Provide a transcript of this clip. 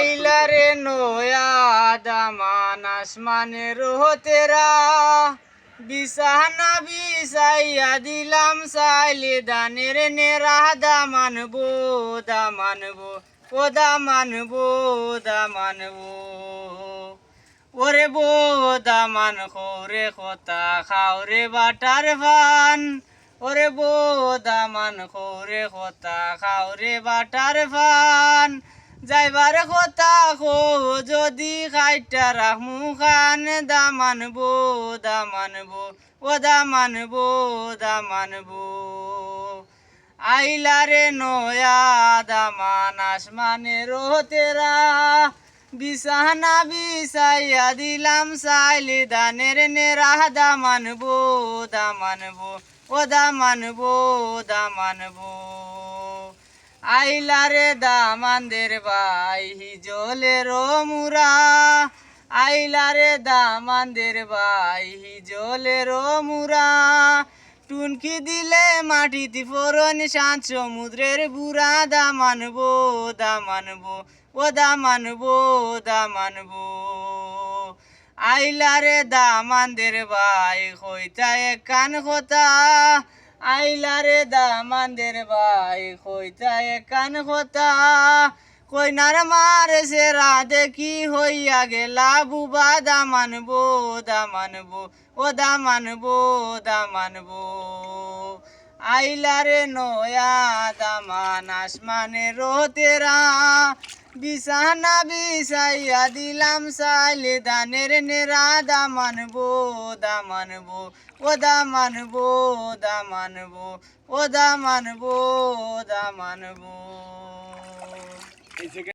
আইলা রে নয়া দামান আসমানের তেরা বিছানা বিছাইয়া দিলাম চাইলে দানের নেরা। দামানবো দামানবো ও দামানবো দামানবো ওরে বো, দামান খোরে খোতা খাওরে বাটার ফান ওরে বো, দামান খোরে খোতা খাওরে বাটার ফান যাইবার কথা খো যদি খাইটা রাখমু খান, দামান বো দামান বো, ও দামান বো দামান বো। আইলা রে নয়া দামান আসমানের তেরা বিছানা বিছাইয়া দিলাম সাইলি দানের নেরা দামানবো দামানবো ও দামানবো দামানবো আইলা রে দামানদের বাই হিজলের মুরা। আইলা রে দামানদের বাই হিজলের মুরা। টুনকি দিলে মাটিতে ফোরন শান্ত সমুদ্রের বুড়া দামানবো দামানবো ও দামানবো দামানবো আইলা রে দামানদের বাই হইতা এক কান কথা আইলা রে দামানদের বাই হইতা এক কান কথা? কইনার মারে সে রাধে কি হইয়া গেলা? বুবা দামানবো দামানবো ও দামানবো দামানবো আইলা রে নয়া দামান, আসমানের তেরা। বিছানা বিছাইয়া দিলাম সাইলে দানের নেরা দামানবো দামানবো ও দামানবো দামানবো ও দামানবো দামানবো